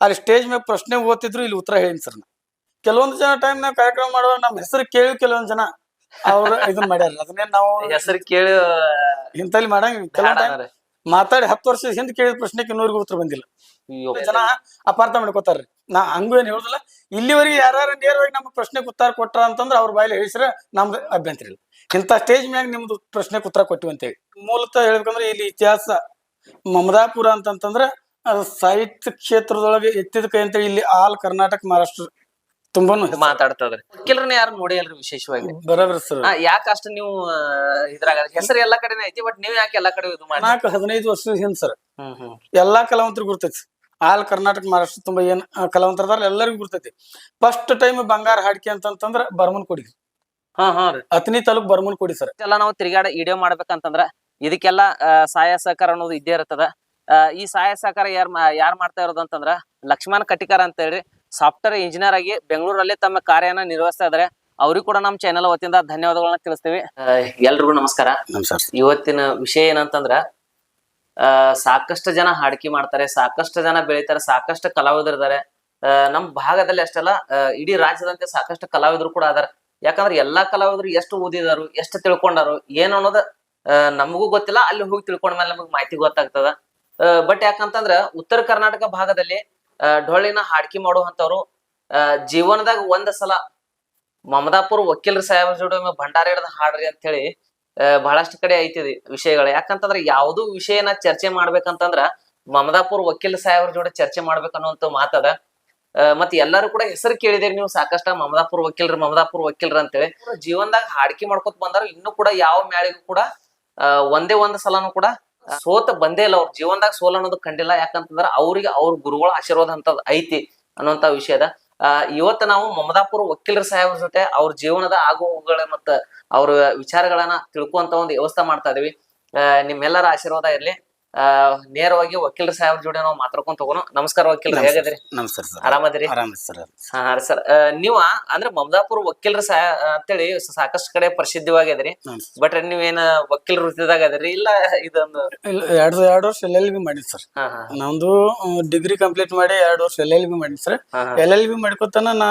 ಅಲ್ಲಿ ಸ್ಟೇಜ್ ಮೇಲೆ ಪ್ರಶ್ನೆ ಓದ್ತಿದ್ರು ಇಲ್ಲಿ ಉತ್ತರ ಹೇಳಿನ್ ಸರ್ ನಾ. ಕೆಲವೊಂದು ಜನ ಟೈಮ್ ನಾವು ಕಾರ್ಯಕ್ರಮ ಮಾಡುವಾಗ ನಮ್ಮ ಹೆಸರು ಕೇಳಿ ಕೆಲವೊಂದು ಜನ. ಅವ್ರ ಇದನ್ನ ಮಾಡ್ಯಾರ. ಅದನ್ನೇ ನಾವು ಹೆಸರು ಕೇಳಿ ಇಂತಲ್ಲಿ ಮಾಡಂಗ ಕೆಲವೊಂದು ಟೈಮ್ ಮಾತಾಡಿ ಹತ್ತು ವರ್ಷದ ಹಿಂದೆ ಕೇಳಿದ ಪ್ರಶ್ನೆಗೆ ಇನ್ನೂರಿಗೂ ಉತ್ತರ ಬಂದಿಲ್ಲ. ಜನ ಅಪಾರ್ಥ ಮಾಡ್ಕೋತಾರ್ರಿ. ನಾ ಹಂಗೂ ಏನ್ ಹೇಳುದಿಲ್ಲ. ಇಲ್ಲಿವರೆಗೆ ಯಾರು ನೇರವಾಗಿ ನಮ್ಮ ಪ್ರಶ್ನೆಗೆ ಉತ್ತರ ಕೊಟ್ರ ಅಂತಂದ್ರ ಅವ್ರ ಬಾಯಲ್ಲಿ ಹೇಳಿಸ್ರ ನಮ್ದು ಅಭ್ಯಂತರ ಇಲ್ಲ. ಇಂಥ ಸ್ಟೇಜ್ ಮ್ಯಾಗ ನಿಮ್ದು ಪ್ರಶ್ನೆಗೆ ಉತ್ತರ ಕೊಟ್ಟಿವಿ ಅಂತೇಳಿ. ಮೂಲತಃ ಹೇಳ್ಬೇಕಂದ್ರೆ ಇಲ್ಲಿ ಇತಿಹಾಸ ಮಮದಾಪುರ ಅಂತಂತಂದ್ರ ಅದು ಸಾಹಿತ್ಯ ಕ್ಷೇತ್ರದೊಳಗೆ ಎತ್ತಿದ ಕೈ ಅಂತೇಳಿ ಇಲ್ಲಿ ಆಲ್ ಕರ್ನಾಟಕ ಮಹಾರಾಷ್ಟ್ರ ತುಂಬಾನು ಹೆಸರು. ಮಾತಾಡ್ತದ್ರಿ. ವಕೀಲರನ್ನ ಯಾರು ನೋಡಿಯಲ್ರಿ ವಿಶೇಷವಾಗಿ? ಬರೋಬ್ರಿ ಸರ್. ಯಾಕೆ ಅಷ್ಟು ನೀವು ಆ, ಇದ್ರಾಗ ಹೆಸರು ಎಲ್ಲಾ ಕಡೆನೇ ಐತಿ ಬಟ್ ನೀವು ಯಾಕೆ ಎಲ್ಲಾ ಕಡೆ ಇದು ಮಾಡಿ ನಾಲ್ಕು ಹದಿನೈದು ವರ್ಷದ ಹಿಂದ್ ಸರ್. ಹ್ಮ್ ಹ್ಮ್. ಎಲ್ಲಾ ಕಲಾವಂತರು ಗುರ್ತೈತಿ. ಆಲ್ ಕರ್ನಾಟಕ ಮಹಾರಾಷ್ಟ್ರ ತುಂಬಾ ಏನ್ ಕಲಾವಂತರದಾರ ಎಲ್ಲರಿಗೂ ಗುರ್ತೈತಿ. ಫಸ್ಟ್ ಟೈಮ್ ಬಂಗಾರ ಹಾಡಿಕೆ ಅಂತಂತಂದ್ರ ಬರ್ಮನ್ ಕೊಡಿ. ಹಾ ಹಾ ರೀ. ಅತನಿ ತಾಲೂಕ್ ಬರ್ಮನ್ ಕೊಡಿ ಸರ್. ಎಲ್ಲ ನಾವು ತಿರುಗಾಡ ವಿಡಿಯೋ ಮಾಡ್ಬೇಕಂತಂದ್ರ ಇದಕ್ಕೆಲ್ಲ ಆ, ಸಹಾಯ ಸಹಕಾರ ಅನ್ನೋದು ಇದ್ದೇ ಇರ್ತದ. ಈ ಸಹಾಯ ಸಹಕಾರ ಯಾರ್ ಯಾರ್ ಮಾಡ್ತಾ ಇರೋದು ಅಂತಂದ್ರ ಲಕ್ಷ್ಮಣ್ ಕಟಿಕರ್ ಅಂತ ಹೇಳಿ ಸಾಫ್ಟ್ವೇರ್ ಇಂಜಿನಿಯರ್ ಆಗಿ ಬೆಂಗಳೂರಲ್ಲಿ ತಮ್ಮ ಕಾರ್ಯನ ನಿರ್ವಹಿಸ್ತಾ ಇದಾರೆ. ಅವ್ರಿಗೂ ಕೂಡ ನಮ್ಮ ಚಾನೆಲ್ ವತಿಯಿಂದ ಧನ್ಯವಾದಗಳನ್ನ ತಿಳಿಸ್ತೀವಿ. ಎಲ್ರಿಗೂ ನಮಸ್ಕಾರ. ನಮಸ್ಕಾರ ಇವತ್ತಿನ ವಿಷಯ ಏನಂತಂದ್ರ ಸಾಕಷ್ಟು ಜನ ಹಾಡಿಕೆ ಮಾಡ್ತಾರೆ ಸಾಕಷ್ಟು ಜನ ಬೆಳಿತಾರೆ ಸಾಕಷ್ಟು ಕಲಾವಿದರಿದ್ದಾರೆ ನಮ್ಮ ಭಾಗದಲ್ಲಿ ಅಷ್ಟೆಲ್ಲ ಇಡೀ ರಾಜ್ಯದಂತೆ ಸಾಕಷ್ಟು ಕಲಾವಿದರು ಕೂಡ ಅದಾರ. ಯಾಕಂದ್ರೆ ಎಲ್ಲಾ ಕಲಾವಿದರು ಎಷ್ಟು ಓದಿದಾರು ಎಷ್ಟು ತಿಳ್ಕೊಂಡಾರು ಏನು ಅನ್ನೋದು ನಮಗೂ ಗೊತ್ತಿಲ್ಲ ಅಲ್ಲಿ ಹೋಗಿ ತಿಳ್ಕೊಂಡ ಮೇಲೆ ನಮಗ್ ಮಾಹಿತಿ ಗೊತ್ತಾಗ್ತದ. ಬಟ್ ಯಾಕಂತಂದ್ರ ಉತ್ತರ ಕರ್ನಾಟಕ ಭಾಗದಲ್ಲಿ ಡೊಳ್ಳಿನ ಹಾಡ್ಕಿ ಮಾಡುವಂತವ್ರು ಜೀವನದಾಗ ಒಂದ್ ಸಲ ಮಮದಾಪುರ ವಕೀಲರ ಸಾಹೇಬ್ರ ಜೋಡಿ ಭಂಡಾರ ಹಿಡ್ದ ಹಾಡ್ರಿ ಅಂತ ಹೇಳಿ ಬಹಳಷ್ಟು ಕಡೆ ಐತಿದೆ ವಿಷಯಗಳು. ಯಾಕಂತಂದ್ರ ಯಾವ್ದು ವಿಷಯನ ಚರ್ಚೆ ಮಾಡ್ಬೇಕಂತಂದ್ರ ಮಮದಾಪುರ ವಕೀಲ ಸಾಹೇಬ್ರ ಜೋಡಿ ಚರ್ಚೆ ಮಾಡ್ಬೇಕನ್ನುವಂತ ಮಾತದ. ಮತ್ತೆ ಮತ್ ಎಲ್ಲರೂ ಕೂಡ ಹೆಸರು ಕೇಳಿದಿರಿ ನೀವು ಸಾಕಷ್ಟ ಮಮದಾಪುರ ವಕೀಲರು ಮಮದಾಪುರ ವಕೀಲರು ಅಂತೇಳಿ. ಜೀವನದಾಗ ಹಾಡ್ಕಿ ಮಾಡ್ಕೊತ ಬಂದಾರ ಇನ್ನು ಕೂಡ ಯಾವ ಮ್ಯಾಳಿಗೂ ಕೂಡ ಒಂದೇ ಒಂದ್ ಸಲನು ಕೂಡ ಸೋತ ಬಂದೇ ಇಲ್ಲ ಅವ್ರ ಜೀವನದಾಗ ಸೋಲ ಅನ್ನೋದು ಕಂಡಿಲ್ಲ. ಯಾಕಂತಂದ್ರ ಅವ್ರಿಗೆ ಅವ್ರ ಗುರುಗಳ ಆಶೀರ್ವಾದ ಅಂತದ್ ಐತಿ ಅನ್ನುವಂತ ವಿಷಯದ ಆ ಇವತ್ತ ನಾವು ಮಮದಾಪುರ ವಕೀಲರ ಸಾಹೇಬ್ರ ಜೊತೆ ಅವ್ರ ಜೀವನದ ಆಗುಗಳ ಮತ್ತ ಅವ್ರ ವಿಚಾರಗಳನ್ನ ತಿಳ್ಕೊಂತ ಒಂದು ವ್ಯವಸ್ಥೆ ಮಾಡ್ತಾ ಇದೀವಿ. ಆ, ನಿಮ್ಮೆಲ್ಲರ ಆಶೀರ್ವಾದ ಇರ್ಲಿ. ನೇರವಾಗಿ ವಕೀಲರ ಸಾಹೇಬ್ರ ಜೋಡಿ ನಾವು ಮಾತಾಡ್ಕೊಂತ ಹೋಗೋಣ ನಮಸ್ಕಾರ ವಕೀಲರ ಹೇಗಿದ್ರಿ ನಮಸ್ಕಾರ ಸರ್. ಆರಾಮದಿರಿ? ಆರಾಮ ಸರ್ ಹಾ ಸರ್. ನೀವ ಅಂದ್ರೆ ಮಮದಾಪುರ ವಕೀಲರ ಸಾ ಅಂತೇಳಿ ಸಾಕಷ್ಟು ಕಡೆ ಪ್ರಸಿದ್ಧವಾಗಿದ್ರಿ ಬಟ್ ನೀವೇನ ವಕೀಲ ವೃತ್ತಿದಾಗ ಅದ್ರಿ ಇಲ್ಲ ಇದೊಂದು ಎರಡು ಎರಡು ವರ್ಷ ಎಲ್ ಎಲ್ ಬಿ ಮಾಡಿದ್ ಸರ್. ನಮ್ದು ಡಿಗ್ರಿ ಕಂಪ್ಲೀಟ್ ಮಾಡಿ ಎರಡು ವರ್ಷ ಎಲ್ ಎಲ್ ಬಿ ಮಾಡಿದ್ ಸರ್. ಎಲ್ ಎಲ್ ಬಿ ಮಾಡ್ಕೊತಾನ ನಾ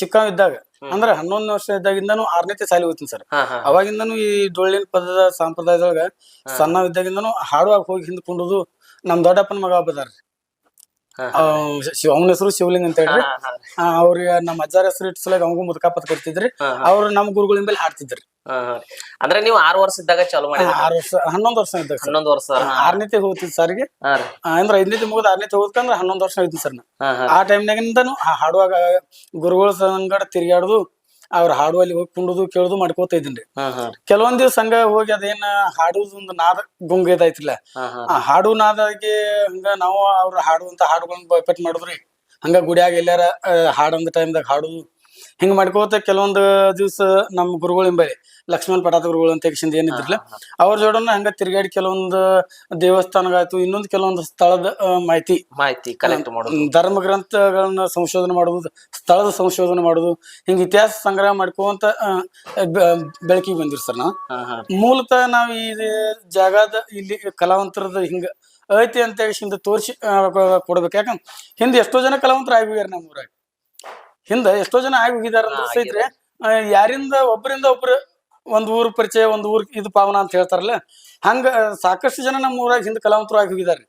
ಚಿಕ್ಕ ಇದ್ದಾಗ ಅಂದ್ರ ಹನ್ನೊಂದು ವರ್ಷ ಇದ್ದಾಗಿಂದನು ಆರ್ನೇತಿ ಸಾಲಿ ಹೋಗ್ತೀನಿ ಸರ್. ಅವಾಗಿಂದನು ಈ ಡೊಳ್ಳಿನ ಪದದ ಸಂಪ್ರದಾಯದೊಳಗ ಸಣ್ಣ ಇದ್ದಾಗಿಂದನು ಹಾಡುವಾಗ ಹೋಗಿ ಹಿಂದ್ ಕುಂಡುದು ನಮ್ ದೊಡ್ಡಪ್ಪನ ಮಗ ಬದಾರ್ರಿ ಅವನ ಹೆಸರು ಶಿವಲಿಂಗ್ ಅಂತ ಹೇಳ್ರಿ. ಅವ್ರಿಗೆ ನಮ್ಮ ಅಜ್ಜಾರ ಹೆಸರು ಇಟ್ಸಲಾಗ ಅವಂಗೂ ಮುದ್ಕಾಪತ್ ಕೊಡ್ತಿದ್ರಿ. ಹಾ, ಅವ್ರು ನಮ್ ಗುರುಗಳಿಂದ ಮೇಲೆ ಹಾಡ್ತಿದ್ರಿ. ಅಂದ್ರೆ ನೀವು ಆರು ವರ್ಷ ಇದ್ದಾಗ ಚಾಲು ಮಾಡಿ ಆರು ವರ್ಷ ಹನ್ನೊಂದು ವರ್ಷ ಇದ್ದಾಗ ಹನ್ನೊಂದು ವರ್ಷ ಆರನೇತೆ ಹೋಗ್ತಿದ್ ಸರ್ಗೆ ಅಂದ್ರೆ ಐದನೇತಿ ಮುಗಿದ ಆರನೇತೆ ಹೋಗ್ತಂದ್ರೆ ಹನ್ನೊಂದು ವರ್ಷ ಇದ್ದೀನಿ ಸರ್ ನಾ. ಆ ಟೈಮ್ನಾಗಿಂದನು ಹಾಡುವಾಗ ಗುರುಗಳ ಸಂಗಡ ತಿರ್ಗಾಡುದು ಅವ್ರ ಹಾಡುವಲ್ಲಿ ಹೋಗಿ ಕುಂಡುದು ಕೇಳುದು ಮಾಡ್ಕೋತ ಇದ್ದೀನಿ. ಕೆಲವೊಂದ್ ದಿವ್ಸ ಹಂಗ ಹೋಗಿ ಅದೇನ ಹಾಡುದು ಒಂದು ನಾದ ಗುಂಗ ಇದೈತಿಲ್ಲ ಹಾ, ಹಾ. ಆ ಹಾಡು ನಾದಾಗಿ ಹಂಗ ನಾವು ಅವ್ರ ಹಾಡುವಂತ ಹಾಡುಗಳನ್ನ ಬೈಪಟ್ ಮಾಡಿದ್ರಿ ಹಂಗ ಗುಡಿಯಾಗ ಎಲ್ಲಾರ ಟೈಮ್ ಟೈಮ್ದಾಗ ಹಾಡುದು ಹಿಂಗ ಮಾಡ್ಕೋತ ಕೆಲವೊಂದು ದಿವ್ಸ ನಮ್ಮ ಗುರುಗಳ ಹಿಂಬಳಿ ಲಕ್ಷ್ಮಣ್ ಪಟಾತ ಗುರುಗಳು ಅಂತ ಯಕ್ಷಿಂದ ಏನಿದ್ರಲ್ಲ ಅವ್ರ ಜೋಡನ ಹಂಗ ತಿರ್ಗಾಡಿ ಕೆಲವೊಂದು ದೇವಸ್ಥಾನಗಳಾಯ್ತು ಇನ್ನೊಂದು ಕೆಲವೊಂದು ಸ್ಥಳದ ಮಾಹಿತಿ. ಮಾಹಿತಿ ಕಲೆಕ್ಟ್ ಮಾಡೋದು. ಧರ್ಮ ಗ್ರಂಥಗಳನ್ನ ಸಂಶೋಧನೆ ಮಾಡುದು ಸ್ಥಳದ ಸಂಶೋಧನೆ ಮಾಡುದು ಹಿಂಗ ಇತಿಹಾಸ ಸಂಗ್ರಹ ಮಾಡ್ಕೊಂತ ಬೆಳಕಿಗೆ ಬಂದಿರ್ ಸರ್ ನಾವು. ಮೂಲತಃ ನಾವು ಈ ಜಾಗದ ಇಲ್ಲಿ ಕಲಾವಂತರದ ಹಿಂಗ ಐತಿ ಅಂತ ಹಿಂದೆ ತೋರಿಸಿ ಕೊಡ್ಬೇಕು. ಯಾಕಂದ್ರೆ ಹಿಂದೆ ಎಷ್ಟೋ ಜನ ಕಲಾವಂತರ ಆಗಿವ್ಯಾರ ನಮ್ಮ ಊರಾಗ ಹಿಂದೆ ಎಷ್ಟೋ ಜನ ಆಗಿ ಹೋಗಿದಾರ ಸೈತ್ರೆ ಯಾರಿಂದ ಒಬ್ಬರಿಂದ ಒಬ್ರು ಒಂದ್ ಊರ್ ಪರಿಚಯ ಒಂದ್ ಊರ್ ಇದು ಪಾವನ ಅಂತ ಹೇಳ್ತಾರಲ್ಲ ಹಂಗ ಸಾಕಷ್ಟು ಜನ ನಮ್ಮ ಊರಾಗ ಹಿಂದೆ ಕಲಾವಂತರು ಆಗಿ ಹೋಗಿದಾರೆ.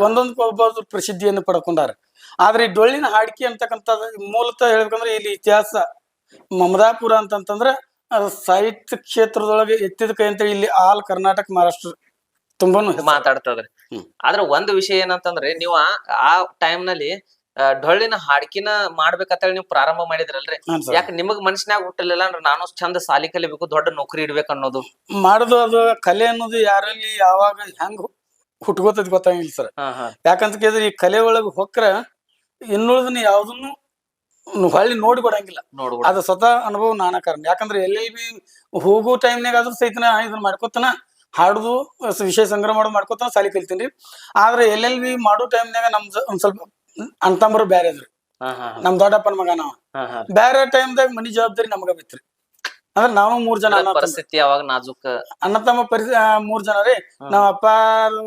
ಒಂದೊಂದ್ ಒಬ್ಬೊಬ್ರು ಪ್ರಸಿದ್ಧಿಯನ್ನು ಪಡ್ಕೊಂಡಾರ. ಆದ್ರೆ ಈ ಡೊಳ್ಳಿನ ಹಾಡಿಕೆ ಅಂತಕ್ಕಂಥದ್ದು ಮೂಲತಃ ಹೇಳ್ಬೇಕಂದ್ರೆ ಇಲ್ಲಿ ಇತಿಹಾಸ ಮಮದಾಪುರ ಅಂತಂತಂದ್ರ ಅದು ಸಾಹಿತ್ಯ ಕ್ಷೇತ್ರದೊಳಗೆ ಎತ್ತಿದ ಕೈ ಅಂತ ಇಲ್ಲಿ ಆಲ್ ಕರ್ನಾಟಕ ಮಹಾರಾಷ್ಟ್ರ ತುಂಬಾನು. ಮಾತಾಡ್ತದ್ರಿ. ಆದ್ರೆ ಒಂದು ವಿಷಯ ಏನಂತಂದ್ರೆ ನೀವು ಆ- ಟೈಮ್ನಲ್ಲಿ ಡೊಳ್ಳಿನ ಹಾಡ್ಕಿನ ಮಾಡ್ಬೇಕಂತೇಳಿ ನೀವು ಪ್ರಾರಂಭ ಮಾಡಿದ್ರಲ್ರಿ. ಯಾಕೆ ನಿಮಗ್ ಮನಸ್ಸಿನಾಗ ಹುಟ್ಟಲಿಲ್ಲ ಅಂದ್ರೆ ನಾನು ಚಂದ ಸಾಲಿ ಕಲಿಬೇಕು ದೊಡ್ಡ ನೌಕರಿ ಇಡ್ಬೇಕು ಅನ್ನೋದು? ಮಾಡುದು ಅದು ಕಲೆ ಅನ್ನೋದು ಯಾರಲ್ಲಿ ಯಾವಾಗ ಹೆಂಗ್ ಹುಟ್ಕೋತದ್ ಗೊತ್ತಾಗಿಲ್ಲ ಸರ್. ಯಾಕಂತ ಕೇಳಿದ್ರೆ ಈ ಕಲೆ ಒಳಗೆ ಹೊಕ್ರ ಇನ್ನುಳಿದನ್ನ ಯಾವ್ದನ್ನು ಹೊಳ್ಳಿ ನೋಡಿ ಕೊಡಂಗಿಲ್ಲ ನೋಡ್ಬೋದು ಅದು ಸ್ವತಃ ಅನುಭವ ನಾನಾ ಕಾರಣ. ಯಾಕಂದ್ರೆ ಎಲ್ ಎಲ್ ಬಿ ಹೋಗೋ ಟೈಮ್ನಾಗ ಆದ್ರೂ ಸಹಿತನ ಇದನ್ನ ಮಾಡ್ಕೊತಾನ ಹಾಡುದು ವಿಷಯ ಸಂಗ್ರಹ ಮಾಡೋದು ಮಾಡ್ಕೊತಾನ ಸಾಲಿ ಕಲಿತೀನಿ ಆದ್ರೆ ಎಲ್ ಎಲ್ ಬಿ ಮಾಡೋ ಟೈಮ್ನಾಗ ನಮ್ದು ಒಂದ್ ಸ್ವಲ್ಪ ಅಣ್ತಂಬರು ಬ್ಯಾರೆ ಇದ್ರು. ನಮ್ ದೊಡ್ಡಪ್ಪನ ಮಗ ನಾವ. ಬ್ಯಾರೆ ಟೈಮ್ದಾಗ ಮನಿ ಜವಾಬ್ದಾರಿ ನಮಗ ಬಿತ್ರಿ. ಅಂದ್ರೆ ನಾವು ಮೂರ್ ಜನ ಅಣ್ಣ ತಮ್ಮ- ಪರಿಸ್ಥಿತಿ ಯಾವಾಗ ನಾಜುಕ್ ಅಣ್ಣ ತಮ್ಮ ಪರಿ ಮೂರ್ ಜನ ರೀ. ನಮ್ಮ ಅಪ್ಪ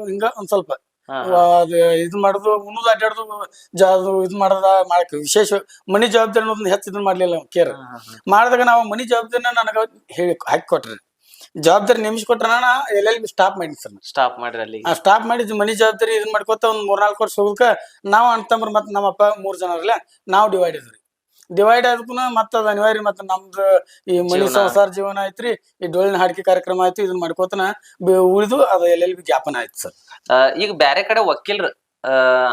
ಹಿಂಗ ಒಂದ್ ಸ್ವಲ್ಪ. ಹಾ, ಅದು ಇದು ಮಾಡೋದು ಉಣ್ಣುದು ಅಡ್ಡಾಡುದು ಜ ಅದು ಇದು ಮಾಡದ ಮಾಡಕ್ ವಿಶೇಷ ಮನಿ ಜವಾಬ್ದಾರಿ ಅನ್ನೋದನ್ನ ಹೆಚ್ಚು ಇದನ್ನ ಮಾಡ್ಲಿಲ್ಲ ಕೇರ್. ಹಾ, ಹಾ. ಮಾಡಿದಾಗ ನಾವು ಮನಿ ಜವಾಬ್ದಾರಿನ ನನಗ ಹೇಳಿ ಹಾಕಿ ಕೊಟ್ರಿ. ಜವಾಬ್ದಾರಿ ನೇಮಿಸಿ ಕೊಟ್ರ ನಾನು ಎಲ್ಲೆಲ್ಲಿ ಸ್ಟಾಪ್ ಮಾಡಿದ್ ಸರ್. ಸ್ಟಾಪ್ ಮಾಡ್ರಿ ಅಲ್ಲಿ ಆ ಸ್ಟಾಪ್ ಮಾಡಿದ್ ಮನಿ ಜವಾಬ್ದಾರಿ ಇದನ್ನ ಮಾಡ್ಕೊತ ಒಂದ್ ಮೂರ್ನಾಲ್ಕು ವರ್ಷ ಹೋಗಕ ನಾವ್ ಅಣ್ತಂಬ್ರ ಮತ್ ನಮ್ಮಪ್ಪ ಮೂರ್ ಜನ ಇರ್ಲ ನಾವ್ ಡಿವೈಡ್ ಇದ್ರಿ ಡಿವೈಡ್ ಆದ್ಕೂ ಮತ್ತ ಅದ ಅನಿವಾರ್ಯ ಮತ್ತ ನಮ್ದು ಈ ಮನಿ. ಸಂಸಾರ ಜೀವನ ಐತ್ರಿ ಈ ಡೊಳ್ಳಿನ ಹಾಡಿಕೆ ಕಾರ್ಯಕ್ರಮ ಆಯ್ತು ಇದನ್ ಮಾಡ್ಕೋತನ ಬೆ- ಉಳಿದು ಅದು ಎಲ್ಲೆಲ್ಲಿ ಜ್ಞಾಪನ ಆಯ್ತು ಸರ್. ಈಗ ಬ್ಯಾರೆ ಕಡೆ ವಕೀಲ್ರ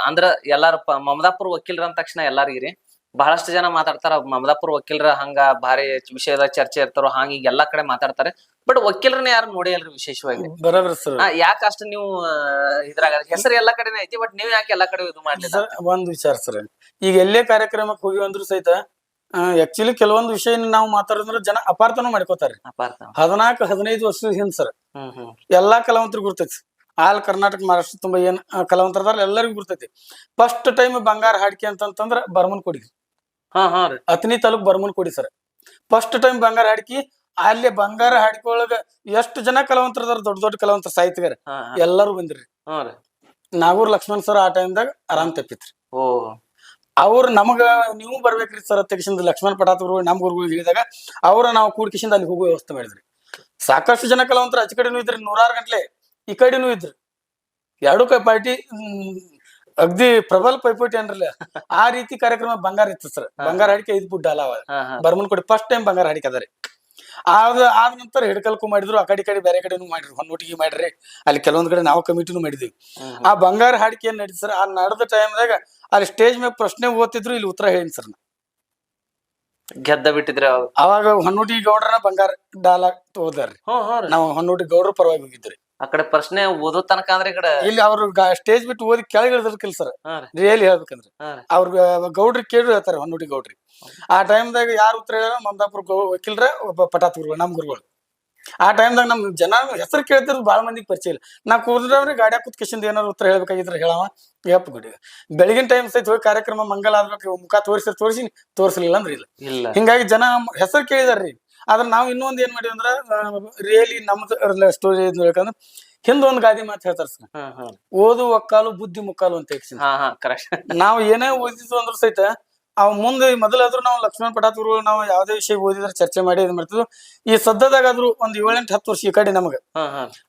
ಅಂದ್ರ ಎಲ್ಲಾರ ಮಮದಾಪುರ ವಕೀಲ್ರ ಅಂದ ತಕ್ಷಣ ಎಲ್ಲಾರಿಗಿರಿ ಬಹಳಷ್ಟು ಜನ ಮಾತಾಡ್ತಾರ. ಮಮದಾಪುರ ವಕೀಲರ ಹಂಗ ಭಾರಿ ವಿಷಯದ ಚರ್ಚೆ ಇರ್ತಾರೋ ಹಂಗ ಈಗ ಎಲ್ಲಾ ಕಡೆ ಮಾತಾಡ್ತಾರೆ. ಬಟ್ ವಕೀಲರನ್ನ ಯಾರು ನೋಡಿ ಅಲ್ರಿ ವಿಶೇಷವಾಗಿ? ಬರೋಬ್ರಿ ಸರ್. ಯಾಕೆ ಅಷ್ಟು ನೀವು ಇದ್ರಾಗ ಹೆಸರು ಎಲ್ಲಾ ಕಡೆನೇ ಐತಿ ಬಟ್ ನೀವು ಯಾಕೆ ಎಲ್ಲಾ ಕಡೆ ಇದು ಮಾಡ್ಲಿಲ್ಲ? ಸರ್ ಒಂದ್ ವಿಚಾರ ಸರ್. ಈಗ ಎಲ್ಲೇ ಕಾರ್ಯಕ್ರಮಕ್ಕೆ ಹೋಗಿ ಅಂದ್ರು ಸಹಿತ ಆಕ್ಚುಲಿ ಕೆಲವೊಂದು ವಿಷಯ ನಾವು ಮಾತಾಡಿದ್ರೆ ಜನ ಅಪಾರ್ಥನೂ ಮಾಡ್ಕೋತಾರೆ ಹದಿನಾಲ್ಕು ಹದಿನೈದು ವರ್ಷದ ಹಿಂದ್ ಸರ್. ಎಲ್ಲಾ ಕಲಾವಂತರಿಗೆ ಗುರ್ತೈತಿ. ಆಲ್ ಕರ್ನಾಟಕ ಮಹಾರಾಷ್ಟ್ರ ತುಂಬಾ ಏನ್ ಕಲಾವಂತರ ಕಲಾವಂತರದಾರ ಎಲ್ಲರಿಗೂ ಗುರ್ತೈತಿ. ಫಸ್ಟ್ ಟೈಮ್ ಬಂಗಾರ ಹಾಡಿಕೆ ಅಂತಂತಂದ್ರ ಬರ್ಮನ್ ಕೊಡಿ ಹಾ ಹಾ ರೀ. ಅತ್ನಿ ತಾಲೂಕ್ ಬರ್ಮನ್ ಕೊಡಿ ಸರ್. ಫಸ್ಟ್ ಟೈಮ್ ಬಂಗಾರ ಹಾಡ್ಕಿ ಅಲ್ಲಿ ಬಂಗಾರ ಹಾಡ್ಕೊಳಗ ಎಷ್ಟು ಜನ ಕಲಾವಂತರ ದೊಡ್ಡ ದೊಡ್ಡ ಕಲಾವಂತರ ಸಾಹಿತ್ಯಗಾರ. ಹಾ ಹಾ. ಎಲ್ಲರೂ ಬಂದ್ರಿ ರೀ. ನಾಗೂರ್ ಲಕ್ಷ್ಮಣ್ ಸರ್ ಆ ಟೈಮ್ದಾಗ ಆರಾಮ್ ತಪ್ಪಿತ್ರಿ. ಓ. ಅವ್ರು ನಮಗ ನೀವು ಬರ್ಬೇಕ್ರಿ ಸರ್ ತೆಗಿಸಿಂದ ಲಕ್ಷ್ಮಣ್ ಪಟಾತ್ ಗುರು ನಮ್ ಗುರುಗಳು ಹೇಳಿದಾಗ ಅವ್ರ ನಾವು ಕೂಡ್ಕಿಸಿಂದ ಅಲ್ಲಿ ಹೋಗೋ ವ್ಯವಸ್ಥೆ ಮಾಡಿದ್ರಿ. ಸಾಕಷ್ಟು ಜನ ಕಲಾವಂತರ ಆಚೆ ಕಡೆನೂ ಇದ್ರಿ ನೂರಾರು ಗಂಟ್ಲೆ ಈ ಕಡೆನೂ ಇದ್ರಿ. ಎರಡು ಕೈ ಪಾರ್ಟಿ ಅಗ್ದಿ ಪ್ರಬಲ ಪೈಪೋಟಿ ಅನ್ರಲ್ಲ ಆ ರೀತಿ ಕಾರ್ಯಕ್ರಮ ಬಂಗಾರ ಇತ್ತು ಸರ್. ಬಂಗಾರ ಹಾಡಿಕೆ ಐದು ಬುಡ್ಡ ಅಲ್ಲ ಬರ್ಮನ್ ಕೊಡಿ ಫಸ್ಟ್ ಟೈಮ್ ಬಂಗಾರ ಹಾಡಿಕೆ ಅದರಿ ಆದ ಆದ ನಂತರ ಹಿಡ್ಕಲ್ಕು ಮಾಡಿದ್ರು ಆ ಕಡೆ ಕಡೆ ಬೇರೆ ಕಡೆನೂ ಮಾಡಿದ್ರು ಹೊನ್ನೊಟ್ಟಿಗೆ ಮಾಡ್ರಿ. ಅಲ್ಲಿ ಕೆಲವೊಂದ್ ಕಡೆ ನಾವು ಕಮಿಟಿನೂ ಮಾಡಿದ್ವಿ. ಆ ಬಂಗಾರ ಹಾಡಿಕೆ ಏನ್ ನಡೀತು ಸರ್? ಆ ನಡೆದ ಟೈಮ್ದಾಗ ಅಲ್ಲಿ ಸ್ಟೇಜ್ ಮೇಲೆ ಪ್ರಶ್ನೆ ಓದ್ತಿದ್ರು ಇಲ್ಲಿ ಉತ್ತರ ಹೇಳಿ ಸರ್ ನಾ. ಗೆದ್ದ ಬಿಟ್ಟಿದ್ರೆ ಅವಾಗ? ಹೊನ್ನೋಟಿ ಗೌಡ್ರನ ಬಂಗಾರ ಡಾಲ ಹ್ಞೂ ನಾವು ಹೊನ್ನೋಟಿ ಗೌಡ್ರ ಪರವಾಗಿ ಹೋಗಿದ್ರಿ ಆ ಕಡೆ ಪ್ರಶ್ನೆ ಓದೋ ತನಕ ಅಂದ್ರೆ ಈ ಕಡೆ ಇಲ್ಲಿ ಅವ್ರ ಸ್ಟೇಜ್ ಬಿಟ್ಟು ಓದಿ ಕೆಳಗೆ ಇಳಿದಿರ್ಕಿಲ್ಲ ಸರ್. ಹಾ ರೀ. ರಿಯಲಿ ಹೇಳ್ಬೇಕಂದ್ರೆ? ಹಾ ರೀ. ಅವ್ರ ಗೌಡ್ರಿ ಕೇಳಿ ಹೇಳ್ತಾರೆ ಹೊನ್ನುಡಿ ಗೌಡ್ರಿ. ಆ ಟೈಮ್ದಾಗ ಯಾರು ಉತ್ತರ ಹೇಳೋ ಮಂದಾಪುರ ಗೌ ವಕೀಲ್ರ ಒಬ್ಬ ಪಟಾತ್ ಗುರುಗಳು ನಮ್ ಗುರುಗಳು. ಆ ಟೈಮ್ದಾಗ ನಮ್ ಜನ ಹೆಸರು ಕೇಳ್ತಿರೋದು ಬಹಳ ಮಂದಿಗೆ ಪರಿಚಯ ಇಲ್ಲ. ನಾ ಕೂದ್ರವ್ರಿ ಗಾಡ್ಯಾಗ ಕುತ್ಕಿಸಿಂದ ಏನಾದ್ರು ಉತ್ತರ ಹೇಳ್ಬೇಕಾಗಿದ್ರೆ ಹೇಳವ. ಯಪ್ಪ ಗುಡಿ. ಬೆಳಗಿನ ಟೈಮ್ ಸಹಿತ ಹೋಗಿ ಕಾರ್ಯಕ್ರಮ ಮಂಗಲ ಆದ್ರೆ ಮುಖ ತೋರಿಸಿ ತೋರಿಸಿ ತೋರಿಸಲಿಲ್ಲ ಅಂದ್ರೆ ಇಲ್ಲ. ಇಲ್ಲ. ಹಿಂಗಾಗಿ ಜನ ಹೆಸರು ಕೇಳಿದಾರ್ರಿ. ಆದ್ರೆ ನಾವು ಇನ್ನೊಂದ್ ಏನ್ ಮಾಡಿವಿ ಅಂದ್ರ ರಿಯಲಿ ನಮ್ದು ಸ್ಟೋರಿ ಹೇಳ್ಕಂದ್ರೆ ಹಿಂದ ಒಂದ್ ಗಾದಿ ಮಾತು ಹೇಳ್ತಾರ ಸರ್. ಓದು ಒಕ್ಕಾಲು ಬುದ್ಧಿ ಮುಕ್ಕಾಲು ಅಂತ ಕರೆಕ್ಟ್ ನಾವು ಏನೇ ಓದಿದ್ವು ಅಂದ್ರ ಸಹಿತ ಅವ್ ಮುಂದೆ ಮೊದಲಾದ್ರೂ ನಾವು ಲಕ್ಷ್ಮಣ ಪಟಾತ್ ಗುರುಗಳು ನಾವು ಯಾವ್ದೇ ವಿಷಯ ಓದಿದ್ರೆ ಚರ್ಚೆ ಮಾಡಿ ಇದ್ ಮಾಡ್ತಿದ್ವು. ಈ ಸದ್ಯದಾಗಾದ್ರೂ ಒಂದ್ ಏಳೆಂಟು ಹತ್ತು ವರ್ಷ ಈ ಕಡೆ ನಮಗ.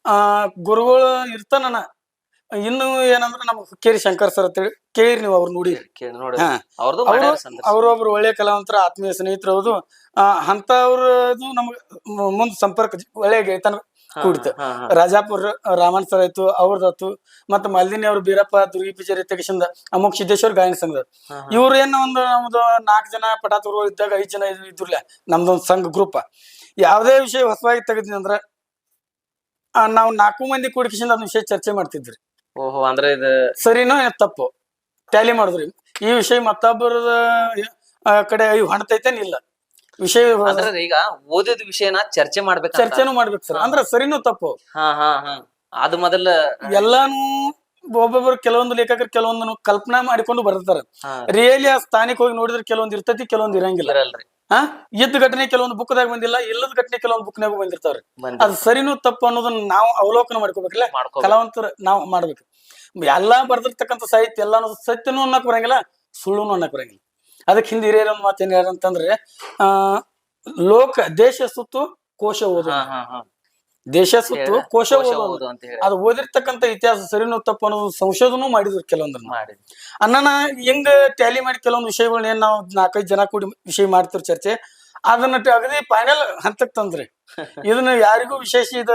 ಆ ಗುರುಗಳು ಇರ್ತಾನ ಇನ್ನು ಏನಂದ್ರೆ ನಮ್ಗೆ ಹುಕ್ಕೇರಿ ಶಂಕರ್ ಸರ್ ಅಂತೇಳಿ ಕೇಳಿರಿ ನೀವು ಅವ್ರು ನೋಡಿ. ಕೇಳಿ ನೋಡಿ. ಹಾ. ಅವ್ರದ್ದು ಅವರು ಮಾಡ್ಯಾರ ಸಂದರ್ಶನ. ಅವ್ರೊಬ್ರು ಒಳ್ಳೆ ಕಲಾವಂತರ ಆತ್ಮೀಯ ಸ್ನೇಹಿತರು ಅವರು. ಆ ಅಂತವ್ರದು ನಮ್ಗ ಮುಂದ್ ಸಂಪರ್ಕ ಜ- ಒಳ್ಳೆ ಗೆಳೆತನ ಕೂಡಿತು. ಹಾ, ಹಾ. ರಾಜಾಪುರ ರಾಮನ್ ಸರ್ ಆಯ್ತು ಅವ್ರದಾತು ಮತ್ತ ಮಲ್ಲಿನಿ ಅವ್ರು ಬೀರಪ್ಪ ದುರ್ಗಿ ಪಿಚರಿ ತೆಗಿಸಿಂದ ಅಮೋಕ್ ಸಿದ್ದೇಶ್ವರ ಗಾಯನ ಸಂಘದ ಹಾ, ಹಾ. ಇವ್ರು ಏನ್ ಒಂದು ನಮ್ದು ನಾಲ್ಕು ಜನ ಪಟಾತುರು ಇದ್ದಾಗ ಐದ್ ಜನ ಇದ್- ಇದ್ರಲ್ಲ ನಮ್ದೊಂದು ಸಂಘ ಗ್ರೂಪ್ ಯಾವ್ದೇ ವಿಷಯ ಹೊಸವಾಗಿ ತೆಗೆದ್ನಿ ಅಂದ್ರ ಆ, ನಾವು ನಾಲ್ಕು ಮಂದಿ ಕೂಡಿಕಿಸಿಂದ ಅದ್ ವಿಷಯ ಚರ್ಚೆ ಮಾಡ್ತಿದ್ರಿ. ಓಹೋ ಅಂದ್ರೆ ಇದು ಸರಿನೋ ಏನ್ ತಪ್ಪು? ಟ್ಯಾಲಿ ಮಾಡಿದ್ರಿ. ಈ ವಿಷಯ ಮತ್ತೊಬ್ಬರದ ಕಡೆ ಇವ್ ಹಣತೈತೇನ್ ಇಲ್ಲ. ವಿಷಯ ಅಂದ್ರೆ ಈಗ ಓದಿದ ವಿಷಯನ ಚರ್ಚೆ ಮಾಡ್ಬೇಕು ಚರ್ಚೆನೂ ಮಾಡ್ಬೇಕು ಸರ್. ಅಂದ್ರೆ ಸರಿನೂ ತಪ್ಪು? ಹಾ ಹಾ ಹಾ. ಅದು ಮೊದಲ ಎಲ್ಲಾನು ಒಬ್ಬೊಬ್ರು ಕೆಲವೊಂದು ಲೇಖಕರು ಕೆಲವೊಂದನ್ನು ಕಲ್ಪನಾ ಮಾಡಿಕೊಂಡು ಬರ್ತಾರೆ ರಿಯಲಿ ಆ ಸ್ಥಾನಕ್ಕೆ ಹೋಗಿ ನೋಡಿದ್ರೆ ಕೆಲವೊಂದು ಇರ್ತೈತಿ ಕೆಲವೊಂದು ಇರಂಗಿಲ್ಲ. ಹಾ? ಇದ್ದ ಘಟನೆ ಕೆಲವೊಂದು ಬುಕ್ದಾಗ ಬಂದಿಲ್ಲ ಇಲ್ಲದ ಘಟನೆ ಕೆಲವೊಂದು ಬುಕ್ನಾಗ ಬಂದಿರ್ತಾವ್ರಿ. ಅದ್ ಅದು ಸರಿನೂ ತಪ್ಪು ಅನ್ನೋದನ್ನ ನಾವು ಅವಲೋಕನ ಮಾಡ್ಕೋಬೇಕಲ್ಲ? ಮಾಡ್ಕೋ ಕಲಾವಂತರ ನಾವು ಮಾಡ್ಬೇಕು. ಎಲ್ಲಾ ಬರ್ದಿರ್ತಕ್ಕಂಥ ಸಾಹಿತ್ಯ ಎಲ್ಲ ಅನ್ನೋದು ಸತ್ಯನೂ ಅನ್ನಕ್ ಬರಂಗಿಲ್ಲ ಸುಳ್ಳುನು ಅನ್ನಕ್ ಬರಂಗಿಲ್ಲ. ಅದಕ್ಕೆ ಹಿಂದೆ ಹಿರಿಯರ ಒಂದು ಮಾತು ಏನ್ ಅಂತಂದ್ರೆ ಆ ಲೋಕ ದೇಶ ಸುತ್ತು ಕೋಶ ಓದು. ದೇಶ ಸುತ್ತು ಹೇಳಿ. ಕೋಶ ಕೋಶ ಓದು ಓದು ಅಂತ ಹೇಳಿ ಅದು ಓದಿರ್ತಕ್ಕಂಥ ಇತಿಹಾಸ ಸರಿನೋ ತಪ್ಪು ಅನ್ನೋದು ಸಂಶೋಧನೆ ಮಾಡಿದ್ರು ಕೆಲವೊಂದನ್ನ ಮಾಡಿದ್ವಿ ಅಣ್ಣನ ಹೆಂಗ ಟ್ಯಾಲಿ ಮಾಡಿ ಕೆಲವೊಂದು ವಿಷಯಗಳನ್ನ ಏನ್ ನಾವು ನಾಲ್ಕೈದು ಜನ ಕೂಡಿ ವಿಷಯ ಮಾಡ್ತಿರ್ ಚರ್ಚೆ ಅದನ್ನ ಟ- ಅಗದಿ ಫೈನಲ್ ಹಂತಕ್ ತಂದ್ರಿ. ಇದನ್ನ ಯಾರಿಗೂ ವಿಶೇಷ ಇದ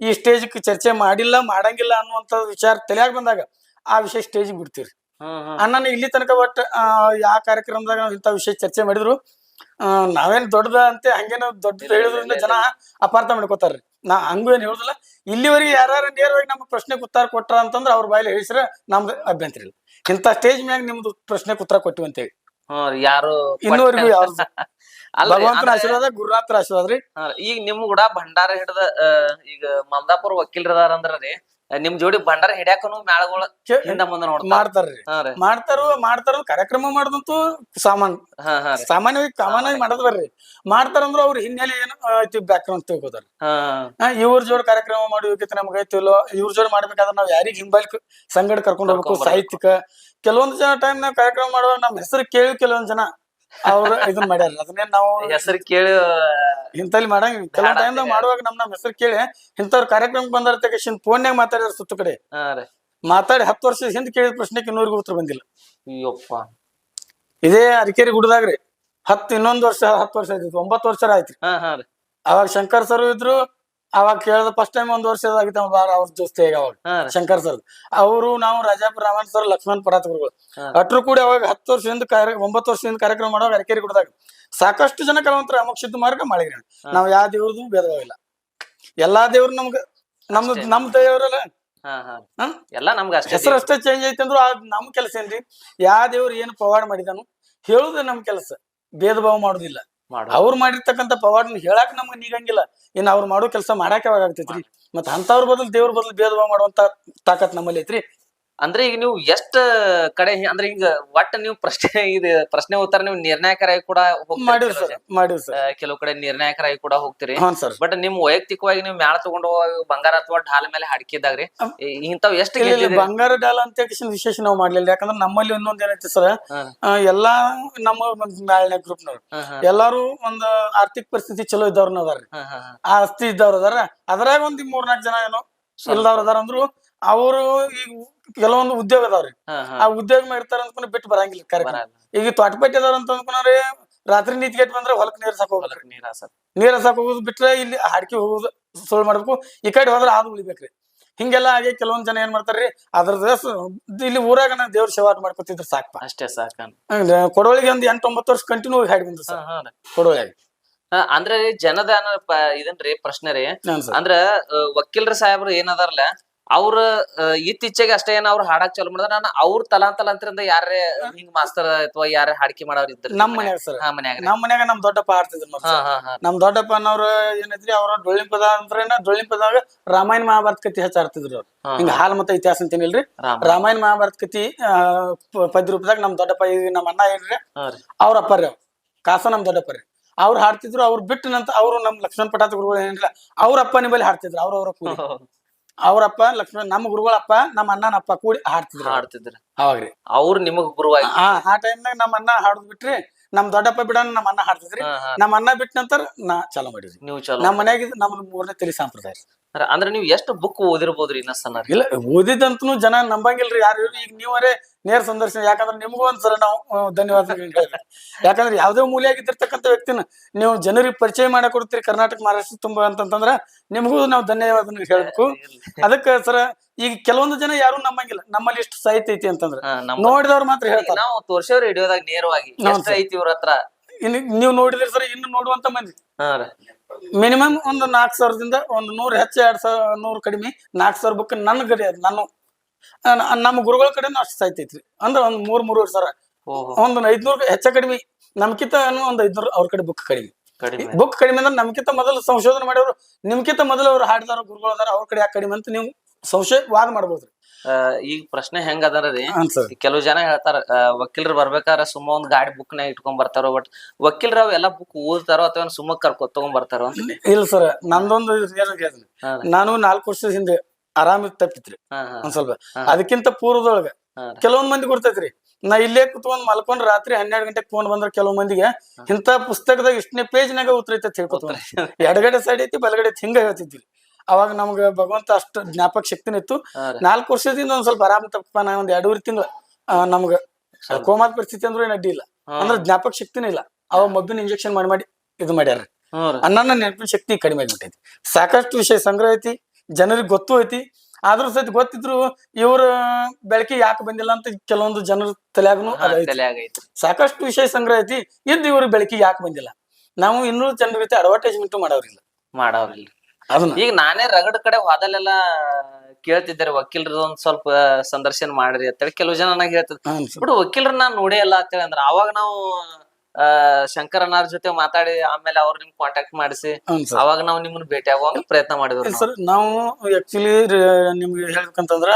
ಈ ಸ್ಟೇಜ್ ಚರ್ಚೆ ಮಾಡಿಲ್ಲ ಮಾಡಂಗಿಲ್ಲ ಅನ್ನುವಂತ ವಿಚಾರ ತಲೆಯಾಗ ಬಂದಾಗ ಆ ವಿಷಯ ಸ್ಟೇಜ್ ಬಿಡ್ತೀರಿ. ಹ್ಮ್ ಹ್ಮ್. ಅಣ್ಣನ ಇಲ್ಲಿ ತನಕ ಒಟ್ಟ ಯಾವ ಕಾರ್ಯಕ್ರಮದಾಗ ನಾವು ಇಂಥ ವಿಷಯ ಚರ್ಚೆ ಮಾಡಿದ್ರು ಆ, ನಾವೇನ್ ದೊಡ್ಡದ ಅಂತ ಹಂಗೇನ ದೊಡ್ಡದ ಹೇಳಿದ್ರಿಂದ ಜನ ಅಪಾರ್ಥ ಮಾಡ್ಕೋತಾರ್ರಿ. ನಾ ಹಂಗೂ ಏನು ಹೇಳುದಿಲ್ಲ. ಇಲ್ಲಿವರೆಗೆ ಯಾರು ನೇರವಾಗಿ ನಮ್ಮ ಪ್ರಶ್ನೆಗೆ ಉತ್ತರ ಕೊಟ್ರ ಅಂತಂದ್ರೆ ಅವ್ರ ಬಾಯಲ್ಲಿ ಹೇಳಿಸ್ರ ನಮ್ದು ಅಭ್ಯಂತರ ಇಲ್ಲ. ಇಂಥ ಸ್ಟೇಜ್ ಮ್ಯಾಗ ನಿಮ್ದು ಪ್ರಶ್ನೆಗೆ ಉತ್ತರ ಕೊಟ್ಟಿವಿ ಅಂತೇಳಿ. ಯಾರು ಇನ್ನೂವರೆಗೂ ಯಾರು ಭಗವಂತನ ಆಶೀರ್ವಾದ ಗುರುನಾಥರ ಆಶೀರ್ವಾದ ರೀ. ಈಗ ನಿಮ್ ಕೂಡ ಭಂಡಾರ ಹಿಡ್ದ ಈಗ ಮಮದಾಪುರ ವಕೀಲರದಾರ ಅಂದ್ರ ರೀ ನಿಮ್ ಜೋಡಿ ಬಂಡಾರ ಹಿಡ್ಯಾಕನು ಮ್ಯಾಳಗಳು ಹಿಂದ ಮುಂದ ನೋಡ್ತಾರ. ಮಾಡ್ತಾರ್ರಿ. ಹಾ ರೀ. ಮಾಡ್ತಾರೋ ಮಾಡ್ತಾರೋ ಕಾರ್ಯಕ್ರಮ ಮಾಡಿದಂತು ಸಾಮಾನ್ ಹಾ ಹಾ ರೀ. ಸಾಮಾನ್ಯವಾಗಿ ಕಾಮನ್ ಆಗಿ ಮಾಡೋದ್ ಬರ್ರಿ ಮಾಡ್ತಾರಂದ್ರ ಅವ್ರ ಹಿನ್ನೆಲೆ ಏನು ಐತಿ ಬ್ಯಾಕ್ಗ್ರೌಂಡ್ ತಿಳ್ಕೊತಾರ ಹಾ ಇವ್ರ ಜೋಡಿ ಕಾರ್ಯಕ್ರಮ ಮಾಡಿ ಹೋಗಿತ್ತು ನಮ್ಗೆ ಐತಿಲ್ಲೋ ಇವ್ರ ಜೋಡಿ ಮಾಡ್ಬೇಕಾದ್ರೆ ನಾವ್ ಯಾರಿಗ್ ಹಿಂಬಾಲಿಕ ಸಂಗಡ ಕರ್ಕೊಂಡ್ ಹೋಗ್ಬೇಕು ಕರ್ಕೊಂಡ್ ಬರ್ಬೇಕು. ಸಾಹಿತ್ಯಕ ಕೆಲವೊಂದ್ ಜನ ಟೈಮ್ ನಾವ್ ಕಾರ್ಯಕ್ರಮ ಮಾಡುವಾಗ ನಮ್ ಹೆಸರು ಕೇಳಿ ಕೆಲವೊಂದ್ ಜನ. ಅವ್ರ ಇದನ್ ಮಾಡ್ಯಾರ. ಅದನ್ನೇ ನಾವು ಹೆಸರು ಕೇಳಿ ಇಂತಲ್ಲಿ ಮಾಡಂಗ ಕೆಲವೊಂದ್ ಟೈಮ್ ನಾವ್ ಮಾಡುವಾಗ ನಮ್ ನಮ್ ಹೆಸರು ಕೇಳಿ ಇಂಥವ್ರ ಕಾರ್ಯಕ್ರಮಕ್ಕೆ ಬಂದಾರ ತಕ್ಷಣ ಫೋನ್ಯಾಗ ಮಾತಾಡ್ಯಾರ ಸುತ್ತ ಕಡೆ. ಮಾತಾಡಿ ಹತ್ತು ವರ್ಷದ ಹಿಂದ್ ಕೇಳಿದ ಪ್ರಶ್ನೆಗೆ ಇನ್ನೂರಿಗೂ ಉತ್ತರ ಬಂದಿಲ್ಲ. ಅಯ್ಯಪ್ಪ. ಇದೇ ಅರಿಕೇರಿ ಗುಡ್ದಾಗ್ರಿ ಹತ್ತು ಇನ್ನೊಂದ್ ವರ್ಷ ಹತ್ತು ವರ್ಷ ಆಯ್ತು ಒಂಬತ್ತು ವರ್ಷ ಆಯ್ತ್ರಿ ಅವಾಗ ಶಂಕರ್ ಸರ್ ಇದ್ರು ಅವಾಗ ಕೇಳ್ದ ಫಸ್ಟ್ ಟೈಮ್ ಒಂದ್ ವರ್ಷ ಆಗಿತ್ತು ಬಾರ ಅವ್ರ ದೋಸ್ತ ಈಗ ಅವಾಗ. ಶಂಕರ್ ಸರ್ ಅವರು ನಾವು ರಾಜಾಪುರ ರಾಮನ್ ಸರ್ ಲಕ್ಷ್ಮಣ್ ಪರಾತ್ಗಳು ಗುರುಗಳು. ಅಟ್ರು ಕೂಡ ಅವಾಗ ಹತ್ತು ವರ್ಷದಿಂದ ಕಾರ್ಯ ಒಂಬತ್ತು ವರ್ಷದಿಂದ ಕಾರ್ಯಕ್ರಮ ಮಾಡುವಾಗ ಅರಕೇರಿ ಕೊಡದಾಗ ಸಾಕಷ್ಟು ಜನ ಕಲಾವಂತರ ಅಮುಕ್ ಸಿದ್ಧ ಮಾರ್ಗ ಮಾಡಿದ್ರೆ ನಾವ್ ಯಾವ ದೇವ್ರದ್ದು ಭೇದವಾಗಿಲ್ಲ. ಎಲ್ಲಾ ದೇವ್ರು ನಮ್ಗ ನಮ್. ನಮ್ ದೇವ್ರಲ್ಲ. ಹೆಸರು ಅಷ್ಟೇ ಚೇಂಜ್ ಐತಿ ಅಂದ್ರು ಅದ್ ನಮ್ ಕೆಲಸ ಏನ್ರಿ? ಯಾವ ದೇವ್ರು ಏನು ಪವಾಡ ಮಾಡಿದಾನು ಹೇಳುದೇ ನಮ್ ಕೆಲಸ. ಭೇದ ಭಾವ ಮಾಡುದಿಲ್ಲ. ಮಾಡು ಅವ್ರು ಮಾಡಿರ್ತಕ್ಕಂಥ ಪವಾಡನ ಹೇಳಕ್ ನಮ್ಗೆ ನೀಗಂಗಿಲ್ಲ. ಇನ್ನು ಅವ್ರು ಮಾಡೋ ಕೆಲಸ ಮಾಡಾಕ ಯಾವಾಗ ಆಗ್ತೈತ್ರಿ? ಮತ್ತ ಅಂತವ್ರ ಬದಲು ದೇವ್ರ ಬದಲು ಭೇದ ಭಾವ ಮಾಡುವಂತ ತಾಕತ್ ನಮ್ಮಲ್ಲಿ ಐತ್ರಿ. ಅಂದ್ರೆ ಈಗ ನೀವು ಎಷ್ಟ ಕಡೆ ಅಂದ್ರೆ ಈಗ ಒಟ್ಟ ನೀವು ಪ್ರಶ್ನೆ ಇದು ಪ್ರಶ್ನೆ ಉತ್ತರ ನೀವು ನಿರ್ಣಾಯಕರಾಗಿ ಕೂಡ ಮಾಡಿವ್ ಕೆಲವು ಸರ್. ಮಾಡಿವ್ ಸರ್. ಕೆಲವು ಕಡೆ ನಿರ್ಣಾಯಕರಾಗಿ ಕೂಡ ಹೋಗ್ತೀರಿ. ಹ್ಞೂ ಸರ್. ಬಟ್ ನಿಮ್ ವೈಯಕ್ತಿಕವಾಗಿ ನೀವು ಮ್ಯಾಳ ತಗೊಂಡು ಹೋಗುವಾಗ ಬಂಗಾರ ಅಥವಾ ಢಾಲ್ ಮೇಲೆ ಹಾಡ್ಕಿದಾಗ್ರಿ ರೀ ಇಂತಾವ್ ಎಷ್ಟು? ಬಂಗಾರ ಡಾಲ್ ಅಂತ ವಿಶೇಷ ನಾವು ಮಾಡ್ಲಿಲ್ಲ. ಯಾಕಂದ್ರೆ ನಮ್ಮಲ್ಲಿ ಇನ್ನೊಂದ್ ಏನೈತಿ ಸರ್ ಎಲ್ಲಾ ನಮ್ಮ ಗ್ರೂಪ್ನವ್ರು. ಹಾ, ಹಾ, ಎಲ್ಲಾರು ಒಂದ್ ಆರ್ಥಿಕ ಪರಿಸ್ಥಿತಿ ಚಲೋ ಇದ್ದವ್ರನ್ನ ಅದಾರ. ಆ ಆಸ್ತಿ ಇದ್ದವ್ರ ಅದಾರ ಅದ್ರಾಗ ಒಂದ್ ಮೂರ್ನಾಲ್ಕು ಜನ ಏನೋ ಇಲ್ದವ್ರ ಅದಾರ ಅಂದ್ರು ಅವರು ಈಗ ಕೆಲವೊಂದು ಉದ್ಯೋಗ ಅದಾವ್ರಿ. ಆ ಉದ್ಯೋಗ ಮಾಡಿರ್ತಾರ ಅಂದ್ಕೊಂಡು ಬಿಟ್ಟು ಬರಂಗಿಲ್ಲ ಕರೆಕ್ಟ್. ಈಗ ತೋಟಪೇಟೆ ಅದಾರ ಅಂತ ಅಂದ್ಕೊಂಡ್ರೆ ರಾತ್ರಿ ನೀತ್ಗೆಟ್ ಬಂದ್ರೆ ಹೊಲಕ್ ನೀರ್ ಸಾಕ ನೀರ ನೀರ್ ಸಾಕ ಹೋಗುದು ಬಿಟ್ರೆ ಇಲ್ಲಿ ಹಾಡ್ಕಿ ಹೋಗುದು ಸುಳ್ಳು ಮಾಡ್ಬೇಕು. ಈ ಕಡೆ ಹೋದ್ರೆ ಹಾದು ಉಳಿಬೇಕ್ರಿ. ಹಿಂಗೆಲ್ಲ ಆಗಿ ಕೆಲವೊಂದ್ ಜನ ಏನ್ ಮಾಡ್ತಾರ್ರಿ ಅದ್ರದ ಇಲ್ಲಿ ಊರಾಗ ನಾ ದೇವ್ರ ಸೇವಾ ಮಾಡ್ಕೊತಿದ್ರು ಸಾಕಪ್ಪ ಅಷ್ಟೇ ಸಾಕ ಕೊಡೋಳಿಗೆ ಒಂದ್ ಎಂಟ್ ಒಂಬತ್ತು ವರ್ಷ ಕಂಟಿನ್ಯೂ ಹಾಡಿ ಬಂದ್ರು ಕೊಡೋಳಿ ಅಂದ್ರೆ ಜನದಾನ ಇದನ್ರಿ ಪ್ರಶ್ನೆ ರೀ. ಅಂದ್ರ ವಕೀಲರ ವಕೀಲ್ರ ಸಾಹೇಬ್ರು ಏನದಾರಲ್ಲ ಅವ್ರ ಇತ್ತೀಚೆಗೆ ಅಷ್ಟೇ ಏನ ಅವ್ರು ಹಾಡಕ್ ಚಾಲು ಮಾಡಿದ್ರ. ನಾನು ಅವ್ರ ತಲಾಂತಲಾಂತರಿಂದ ಯಾರೇ ಹಿಂಗ್ ಮಾಸ್ತರ್ ಅಥವಾ ಯಾರೇ ಹಾಡಿಕೆ ಮಾಡೋರ್ ಇದ್ರು ನಮ್ ಮನ್ಯಾಗ ಸರ್. ಹಾ ಮನ್ಯಾಗ. ನಮ್ ಮನ್ಯಾಗ ನಮ್ ದೊಡ್ಡಪ್ಪ ಆಡ್ತಿದ್ರು ನೋಡ್ರಿ ಹಾ ಸರ್. ಹಾ ಹಾ ನಮ್ ದೊಡ್ಡಪ್ಪ ಅನ್ನೋರು ಏನೈತ್ರಿ ಅವ್ರ ಡೊಳ್ಳಿನ ಪದ ಅಂದ್ರೇನ ಡೊಳ್ಳಿನ ಪದಾಗ ರಾಮಾಯಣ ಮಹಾಭಾರತ ಕತಿ ಹಚ್ಚಾಡ್ತಿದ್ರು ಅವ್ರು. ಹಾ, ಹಿಂಗ ಹಾಲ್ ಮತ್ತೆ ಇತಿಹಾಸ ಅಂತೇನಿಲ್ರಿ ರಾಮ ರಾಮಾಯಣ. ಮಹಾಭಾರತ ಕತಿ ಆ, ಪ- ಪದ್ಯ ರೂಪದಾಗ ನಮ್ ದೊಡ್ಡಪ್ಪ ಈಗ ನಮ್ಮ ಅಣ್ಣ ಏನ್ರಿ? ಹಾ ರೀ. ಅವ್ರ ಅಪ್ಪ ರೀ ಅವ್ರು. ಕಾಸ ನಮ್ ದೊಡ್ಡಪ್ಪ ರೀ. ಅವ್ರು ಹಾಡ್ತಿದ್ರು ಅವ್ರು ಬಿಟ್ಟು ನಂತ ಅವ್ರು ನಮ್ ಲಕ್ಷ್ಮಣ ಪಟಾತ ಗುರುಗಳು ಏನಿಲ್ಲ ಅವ್ರ ಅಪ್ಪ ನಿಮ್ಮಲ್ಲಿ ಹಾಡ್ತಿದ್ರು ಅವ್ರ ಅವ್ರ ಕೂಡಿ ಅವ್ರಪ್ಪ ಲಕ್ಷ್ಮಣ ನಮ್ಮ ಗುರುಗಳಪ್ಪ ನಮ್ಮ ಅಣ್ಣನಪ್ಪ ಕೂಡಿ ಹಾಡ್ತಿದ್ರು. ಹಾಡ್ತಿದ್ರ ಅವಾಗ್ರಿ ಅವ್ರ ನಿಮಗ್ ಗುರುವಾಗಿ ಆ ಆ ಟೈಮ್ನಾಗ ನಮ್ಮ ಅಣ್ಣ ಹಾಡುದ್ ಬಿಟ್ರಿ ನಮ್ ದೊಡ್ಡಪ್ಪ ಬಿಡೋಣ ನಮ್ಮ ಅಣ್ಣ ಹಾಡ್ತಿದ್ರಿ ಹಾ, ಹಾ. ನಮ್ಮ ಅಣ್ಣ ಬಿಟ್ಟ ನಂತರ ನಾ ಚಾಲೂ ಮಾಡಿದ್ರಿ ನೀವು ಚಲೋ ನಮ್ಮ ಮನ್ಯಾಗ ಇದು ನಮ್ಮ ಮೂರನೇ ತಿಳಿ ಸಂಪ್ರದಾಯ. ಅಂದ್ರೆ ನೀವು ಎಷ್ಟು ಬುಕ್ ಓದಿರ್ಬೋದ್ರಿ ಇನ್ನ ಸಣ್ಣ ಇಲ್ಲ ಓದಿದಂತನು ಜನ ನಂಬಂಗಿಲ್ರಿ ಯಾರು ಈಗ ನೀವರೇ ನೇರ ಸಂದರ್ಶನ ಯಾಕಂದ್ರೆ ನಿಮಗೂ ಒಂದ್ಸಲ ನಾವು ಧನ್ಯವಾದ ಯಾಕಂದ್ರೆ ಯಾವ್ದೇ ಮೂಲೆಯಾಗಿದ್ದಿರ್ತಕ್ಕಂಥ ವ್ಯಕ್ತಿನ ನೀವು ಜನರಿಗೆ ಪರಿಚಯ ಮಾಡಿಕೊಡ್ತೀರಿ ಕರ್ನಾಟಕ ಮಹಾರಾಷ್ಟ್ರ ತುಂಬಾ ಅಂತಂತಂದ್ರ ನಿಮಗೂ ನಾವು ಧನ್ಯವಾದ ಹೇಳ್ಬೇಕು. ಅದಕ್ಕೆ ಸರ ಈಗ ಕೆಲವೊಂದು ಜನ ಯಾರು ನಂಬಂಗಿಲ್ಲ. ನಮ್ಮಲ್ಲಿ ಇಷ್ಟು ಸಾಹಿತ್ಯ ಐತಿ ಅಂತಂದ್ರ. ನೋಡಿದವ್ರು ಮಾತ್ರ ಹೇಳ್ತಾರೆ. ನಾವು ತೋರ್ಸೇವ್ ರೇಡಿಯೋದಾಗ ನೇರವಾಗಿ. ಐತಿ ಇವ್ರ ಹತ್ರ? ನೀವು ನೋಡಿದ್ರಿ ಸರ್ ಇನ್ನು ನೋಡುವಂತ ಮಂದಿ. ಮಿನಿಮಮ್ ಒಂದು ನಾಲ್ಕು ಸಾವಿರದಿಂದ ಒಂದು ನೂರು ಹೆಚ್ಚು ಎರಡ್ ಸಾವಿರ ನೂರು ಕಡಿಮೆ ನಾಲ್ಕು ಸಾವಿರ ಬುಕ್ ನನ್ನ ಕಡೆ ಅದು ನಾನು ನಮ್ಮ ಗುರುಗಳ ಕಡೆ ಅಷ್ಟು ಸಾಯ್ತೈತ್ರಿ. ಅಂದ್ರೆ ಒಂದು ಮೂರ್ ಮೂರುವರೆ ಸಾವಿರ. ಒಂದು ಐದ್ನೂರು ಹೆಚ್ಚ ಕಡಿಮೆ ನಮ್ಕಿಂತ ಒಂದು ಐದ್ನೂರು ಅವ್ರ ಕಡೆ ಬುಕ್ ಕಡಿಮೆ. ಕಡಿಮೆ. ಬುಕ್ ಕಡಿಮೆ ಅಂದ್ರೆ ನಮ್ಕಿಂತ ಮೊದಲು ಸಂಶೋಧನೆ ಮಾಡೋರು ನಿಮ್ಕಿಂತ ಮೊದಲು ಅವ್ರು ಹಾಡಿದಾರ ಗುರುಗಳು ಅದಾರ ಅವ್ರ ಕಡೆ ಯಾಕೆ ಕಡಿಮೆ ಅಂತ ನೀವು ಸಂಶಯ ವಾದ ಮಾಡ್ಬೋದ್ರಿ. ಆ, ಈಗ ಪ್ರಶ್ನೆ ಹೆಂಗ ಅದಾರ ರೀ? ಹಾಂ ಸರ್. ಕೆಲವು ಜನ ಹೇಳ್ತಾರ ಆ, ವಕೀಲರು ಬರ್ಬೇಕಾರ ಸುಮ್ಮ ಒಂದ್ ಗಾಡಿ ಬುಕ್ ನಾಗ ಇಟ್ಕೊಂಡ್ ಬರ್ತಾರೋ ಬಟ್ ವಕೀಲರು ಎಲ್ಲಾ ಬುಕ್ ಓದ್ತಾರೋ ಅಥವಾ ಸುಮ್ಮ ಕರ್ಕೊ ತಗೊಂಡ್ ಬರ್ತಾರೋ ಅಂತ ಇಲ್ಲ ಸರ್ ನಂದೊಂದು ಏನಾಗಿ ಹಾ ರೀ. ನಾನು ನಾಲ್ಕು ವರ್ಷದ ಹಿಂದೆ ಆರಾಮ ತಪ್ಪಿತ್ರಿ. ಹಾ ಹಾ. ಒಂದ್ ಸ್ವಲ್ಪ. ಅದಕ್ಕಿಂತ ಪೂರ್ವದೊಳಗ ಹಾ ರೀ. ಕೆಲವೊಂದ್ ಮಂದಿ ಗೊತ್ತೈತ್ರಿ ನಾ ಇಲ್ಲೇ ಕುತ್ಕೊಂಡ್ ಮಲ್ಕೊಂಡ್ ರಾತ್ರಿ ಹನ್ನೆರಡು ಗಂಟೆಗೆ ಫೋನ್ ಬಂದ್ರ ಕೆಲವು ಮಂದಿಗೆ ಇಂತ ಪುಸ್ತಕದಾಗ ಇಷ್ಟನೇ ಪೇಜ್ನಾಗ ಉತ್ತರ ಐತೆ ಹೇಳ್ಕೊತಾರೆ ಎಡಗಡೆ ಸೈಡ್ ಐತಿ ಬಲಗಡೆ ಐತಿ ಹಿಂಗ ಹೇಳ್ತಿದ್ವಿ. ಅವಾಗ ನಮ್ಗ ಭಗವಂತ ಅಷ್ಟು ಜ್ಞಾಪಕ ಶಕ್ತಿನ ಇತ್ತು. ನಾಲ್ಕು ವರ್ಷದಿಂದ ಒಂದ್ ಸ್ವಲ್ಪ ಆರಾಮ ತಪ್ಪ ನಾ ಒಂದ್ ಎರಡೂವರೆ ತಿಂಗಳ ನಮ್ಗ ಕೋಮಾದ ಪರಿಸ್ಥಿತಿ ಅಂದ್ರೂ ಏನ್ ಅಡ್ಡಿ ಇಲ್ಲ. ಅಂದ್ರೆ ಜ್ಞಾಪಕ ಶಕ್ತಿನೇ ಇಲ್ಲ. ಅವ ಮಬ್ಬಿನ ಇಂಜೆಕ್ಷನ್ ಮಾಡಿ ಮಾಡಿ ಇದು ಮಾಡ್ಯಾರ ಅನ್ನನ ನೆನಪಿನ ಶಕ್ತಿ ಕಡಿಮೆ ಆಗ್ಬಿಟ್ಟೈತಿ. ಸಾಕಷ್ಟು ವಿಷಯ ಸಂಗ್ರಹ ಐತಿ ಜನರಿಗೆ ಗೊತ್ತು ಐತಿ. ಆದ್ರೂ ಸಹಿತ ಗೊತ್ತಿದ್ರು ಇವ್ರ ಬೆಳಕಿ ಯಾಕೆ ಬಂದಿಲ್ಲ ಅಂತ ಕೆಲವೊಂದು ಜನರ ತಲೆಯಾಗನು ಸಾಕಷ್ಟು ವಿಷಯ ಸಂಗ್ರಹ ಐತಿ. ಇದ್ ಇವ್ರ ಬೆಳಕಿ ಯಾಕೆ ಬಂದಿಲ್ಲ? ನಾವು ಇನ್ನೂ ಜನರ ಜೊತೆ ಅಡ್ವರ್ಟೈಸ್ಮೆಂಟ್ ಮಾಡೋರಿಲ್ಲ ಮಾಡವ್ರಿಲ್ರಿ ಅದನ್ನ. ಈಗ ನಾನೇ ರಗಡ್ ಕಡೆ ಹೋದಲ್ಲೆಲ್ಲ ಕೇಳ್ತಿದ್ದಾರೆ ವಕೀಲರ ಒಂದ್ ಸ್ವಲ್ಪ ಸಂದರ್ಶನ ಮಾಡ್ರಿ ಅಂತೇಳಿ ಕೆಲವು ಜನ ನನಗೆ ಹೇಳ್ತದೆ. ಬಿಡು ವಕೀಲರ ನಾನ್ ನೋಡೇ ಇಲ್ಲ ಅಂತೇಳಿ ಅಂದ್ರ ಅವಾಗ ನಾವು ಆ ಶಂಕರನಾರ್ ಜೊತೆ ಮಾತಾಡಿ ಆಮೇಲೆ ಅವ್ರ ನಿಮ್ ಕಾಂಟ್ಯಾಕ್ಟ್ ಮಾಡಿಸಿ ಅವಾಗ ನಾವು ನಿಮ್ಮನ್ನ ಭೇಟಿ ಆಗುವಂಗ ಪ್ರಯತ್ನ ಮಾಡಿದ್ರು ನಾವು. ಸರ್ ನಾವು ಆಕ್ಚುಲಿ ನಿಮ್ಗೆ ಹೇಳ್ಬೇಕಂತಂದ್ರ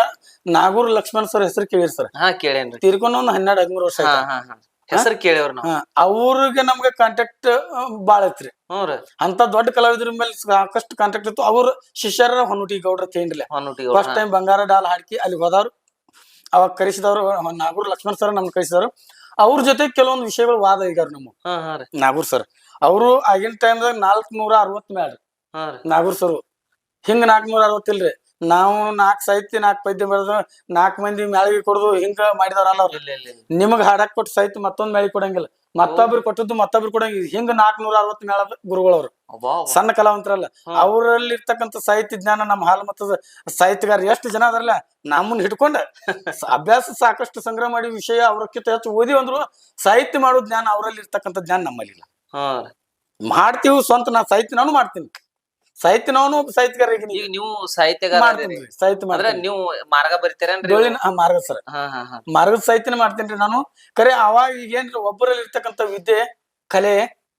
ನಾಗೂರ್ ಲಕ್ಷ್ಮಣ್ ಸರ್ ಹೆಸರು ಕೇಳಿರಿ ಸರ್. ಹಾ ಕೇಳೇನ್ರಿ. ತೀರ್ಕೊಂಡು ಒಂದ್ ಹನ್ನೆರಡು ಹದಿಮೂರು ವರ್ಷ ಆಯ್ತು. ಹಾ ಹಾ. ಹೆಸರು ಕೇಳಿವ್ರ ನಾವು. ಅವ್ರಿಗೆ ನಮ್ಗೆ ಕಾಂಟ್ಯಾಕ್ಟ್ ಬಾಳ ಐತ್ರಿ. ಅಂತ ದೊಡ್ಡ ಕಲಾವಿದ್ರ ಮೇಲೆ ಸಾಕಷ್ಟು ಕಾಂಟ್ಯಾಕ್ಟ್ ಇತ್ತು. ಅವ್ರ ಶಿಷ್ಯರ ಹೊನ್ನುಟಿ ಗೌಡ್ರ ತೇಂಡ್ಲೆ. ಫಸ್ಟ್ ಟೈಮ್ ಬಂಗಾರ ಡಾಲ್ ಹಾಡ್ಕಿ ಅಲ್ಲಿ ಹೋದವ್ರು. ಅವಾಗ ಕರೆಸಿದವ್ರು ನಾಗೂರ್ ಲಕ್ಷ್ಮಣ್ ಸರ್ ನಮ್ಗೆ ಕರೆಸಿದವ್ರು. ಅವ್ರ ಜೊತೆ ಕೆಲವೊಂದು ವಿಷಯಗಳು ವಾದ ಈಗಾರ ನಮ್ಮ ನಾಗೂರ್ ಸರ್. ಅವರು ಆಗಿನ ಟೈಮ್ದಾಗ ನಾಲ್ಕ್ ನೂರ ಅರವತ್ ಮ್ಯಾಡ್ರಿ ನಾಗೂರ್ ಸರ್. ಹಿಂಗ ನಾಲ್ಕನೂರ ಅರವತ್ತಿಲ್ರಿ. ನಾವು ನಾಲ್ಕು ಸಾಹಿತ್ಯ ನಾಲ್ಕು ಪದ್ಯ ಬರೆದು ನಾಲ್ಕು ಮಂದಿ ಮ್ಯಾಳಿಗೆ ಕೊಡುದು ಹಿಂಗ ಮಾಡಿದಾರಲ್ಲ ಅವ್ರು. ಇಲ್ಲ ಇಲ್ಲ ಇಲ್ಲ. ನಿಮಗ್ ಹಾಡಕ್ ಕೊಟ್ಟು ಸಾಹಿತ್ಯ ಮತ್ತೊಂದ್ ಮ್ಯಾಳಿಗೆ ಕೊಡಂಗಿಲ್ಲ. ಮತ್ತೊಬ್ರು ಕೊಟ್ಟದ್ದು ಮತ್ತೊಬ್ರು ಕೊಡಂಗಿಲ್ಲ. ಹಿಂಗ ನಾಲ್ಕನೂರ ಅರವತ್ ಮೇಳ ಗುರುಗಳವ್ರು. ಸಣ್ಣ ಕಲಾವಂತರಲ್ಲ. ಅವರಲ್ಲಿರ್ತಕ್ಕಂತ ಅವರಲ್ಲಿ ಇರ್ತಕ್ಕಂಥ ಸಾಹಿತ್ಯ ಜ್ಞಾನ ನಮ್ಮ ಹಾಲು ಮತ್ತದ ಸಾಹಿತ್ಯಗಾರ ಎಷ್ಟು ಜನ ಅದಾರಲ್ಲ ನಮ್ಮನ್ನ ಹಿಡ್ಕೊಂಡ ಅಭ್ಯಾಸ ಸಾಕಷ್ಟು ಸಂಗ್ರಹ ಮಾಡಿ ವಿಷಯ ಅವ್ರಕ್ಕಿಂತ ಹೆಚ್ಚು ಓದಿ ಅಂದ್ರು ಸಾಹಿತ್ಯ ಮಾಡೋ ಜ್ಞಾನ ಅವರಲ್ಲಿ ಇರ್ತಕ್ಕಂಥ ಜ್ಞಾನ ನಮ್ಮಲ್ಲಿಲ್ಲ. ಮಾಡ್ತೀವಿ ಸ್ವಂತ ನಾ ಸಾಹಿತ್ಯ ನಾನು ಮಾಡ್ತೀನಿ. ಸಾಹಿತ್ಯ ನಾನು ಒಬ್ಬ ಸಾಹಿತ್ಯಗಾರ ಈಗ ನೀವು ಸಾಹಿತ್ಯಗಾರ ಮಾಡ್ತೀನಿ ಅದೀರಿ. ಸಾಹಿತ್ಯ ಅಂದ್ರೆ ಮಾಡ್ತೀನಿ ನೀವು ಮಾರ್ಗ ಬರಿತೀರೇನ್ರಿ ಡೊಳ್ಳಿನ ಮಾರ್ಗ ಸರ್. ಹಾ ಹಾ ಹಾ. ಮಾರ್ಗದ ಸಾಹಿತ್ಯನ ಮಾಡ್ತೇನ್ರಿ ನಾನು. ಕರೆ ಅವಾಗ ಈಗ ಏನ್ರಿ ಒಬ್ಬರಲ್ಲಿ ಇರ್ತಕ್ಕಂಥ ವಿದ್ಯೆ ಕಲೆ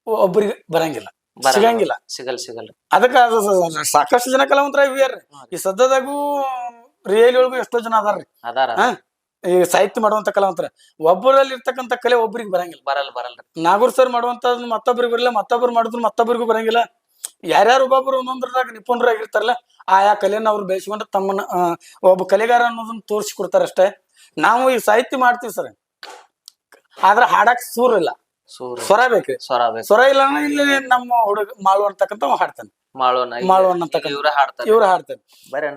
ಒಬ್ಬರಿಗೆ ಬರಂಗಿಲ್ಲ. ಬರಲ್ಲ. ಸಿಗಂಗಿಲ್ಲ. ಸಿಗಲ್ ಸಿಗಲ್ ಅದಕ್ಕೆ ಅದು ಸ- ಸ- ಸಾಕಷ್ಟು ಜನ ಕಲಾವಂತರ ಇವ್ಯಾರ್ರಿ ಈ ಸದ್ಯದಾಗೂ ರಿಯಲ್ ಒಳಗೂ ಎಷ್ಟೋ ಜನ ಅದಾರ್ರಿ ಅದಾರ. ಹಾ? ಈ ಸಾಹಿತ್ಯ ಮಾಡುವಂತ ಕಲಾವಂತರ. ಒಬ್ಬರಲ್ಲಿ ಇರ್ತಕ್ಕಂಥ ಕಲೆ ಒಬ್ಬರಿಗೆ ಬರಂಗಿಲ್ಲ. ಬರಲ್ಲ ಬರಲ್ಲ. ನಾಗೂರ್ ಸರ್ ಮಾಡುವಂತ ಮತ್ತೊಬ್ಬರಿಗೆ ಬರಲ್ಲ ಮತ್ತೊಬ್ಬರು ಮಾಡಿದ್ರು ಮತ್ತೊಬ್ಬರಿಗೂ ಬರಂಗಿಲ್ಲ. ಯಾರ್ಯಾರು ಒಬ್ಬೊಬ್ರು ಒಂದೊಂದ್ರಾಗ ನಿಪುಣರಾಗಿರ್ತಾರಲ್ಲ ಆಯಾ ಕಲೆನ ಅವ್ರು ಬೇಯಿಸ್ಕೊಂಡು ತಮ್ಮನ್ನ ಒಬ್ಬ ಕಲೆಗಾರ ಅನ್ನೋದನ್ನ ತೋರಿಸಿ ಕೊಡ್ತಾರಷ್ಟೇ. ನಾವು ಈ ಸಾಹಿತ್ಯ ಮಾಡ್ತೀವಿ ಸರ್. ಆದ್ರೆ ಹಾಡಕ್ ಸೂರ್ ಇಲ್ಲ. ಸ್ವರ ಬೇಕ್ರಿ ಸ್ವರ ಬೇಕು. ಸ್ವರ ಇಲ್ಲ ಇಲ್ಲಿ ನಮ್ಮ ಹುಡುಗ ಮಾಳು ಅಂತಕ್ಕಂಥ ಅವ ಹಾಡ್ತಾನೆ ಮಾಳು ಮಾಳು ಅನ್ನತಕ್ಕಂಥ ಇವ್ರ ಹಾಡ್ತಾರೆ. ಇವ್ರ ಹಾಡ್ತಾನೆ ಬರೇನ.